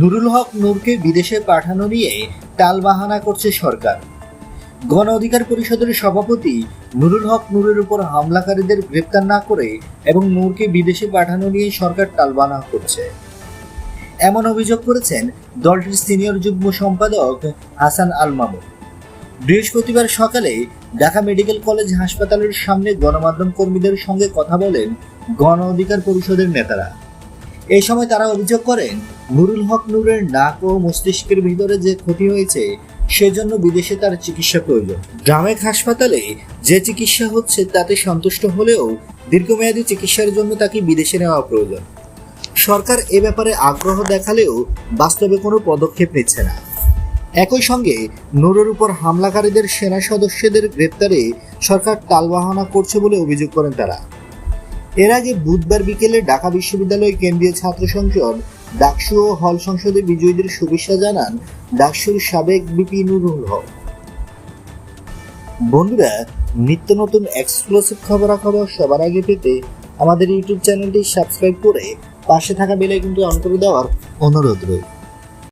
নুরুল হক নূরকে বিদেশে পাঠানো নিয়ে টালবাহানা করছে সরকার। গণ অধিকার পরিষদের সভাপতি নুরুল হক নূরের উপর হামলাকারীদের গ্রেপ্তার না করে এবং নূরকে বিদেশে পাঠানো নিয়ে সরকার টালবাহানা করছে। এমন অভিযোগ করেছেন দলটির সিনিয়র যুগ্ম সম্পাদক হাসান আল মামুন। বৃহস্পতিবার সকালে ঢাকা মেডিকেল কলেজ হাসপাতালের সামনে গণমাধ্যম কর্মীদের সঙ্গে কথা বলেন গণ অধিকার পরিষদের নেতারা। এই সময় তারা অভিযোগ করেন নুরুল হক নূরের নাক ও মস্তিষ্কের ভিতরে যে ক্ষতি হয়েছে, সেজন্য বিদেশে তার চিকিৎসা প্রয়োজন। গ্রামের হাসপাতালে যে চিকিৎসা হচ্ছে তাতে সন্তুষ্ট হলেও দীর্ঘমেয়াদী চিকিৎসার জন্য তাকে বিদেশে নেওয়া প্রয়োজন। সরকার এ ব্যাপারে আগ্রহ দেখালেও বাস্তবে কোনো পদক্ষেপ নিচ্ছে না। একই সঙ্গে নুরের উপর হামলাকারীদের সেনা সদস্যদের গ্রেপ্তারে সরকার টালবাহানা করছে বলে অভিযোগ করেন তারা। এর আগে বুধবার বিকেলে ঢাকা বিশ্ববিদ্যালয় কেন্দ্রীয় ছাত্র সংসদ ডাকসু ও হল সংসদে বিজয়ীদের শুভেচ্ছা জানান ডাকসুর সাবেক বিপি নুরুল হক। বন্ধুরা, নিত্য নতুন এক্সক্লুসিভ খবরাখবর সবার আগে পেতে আমাদের ইউটিউব চ্যানেলটি সাবস্ক্রাইব করে পাশে থাকা বেলে কিন্তু অন করে দেওয়ার অনুরোধ রইল।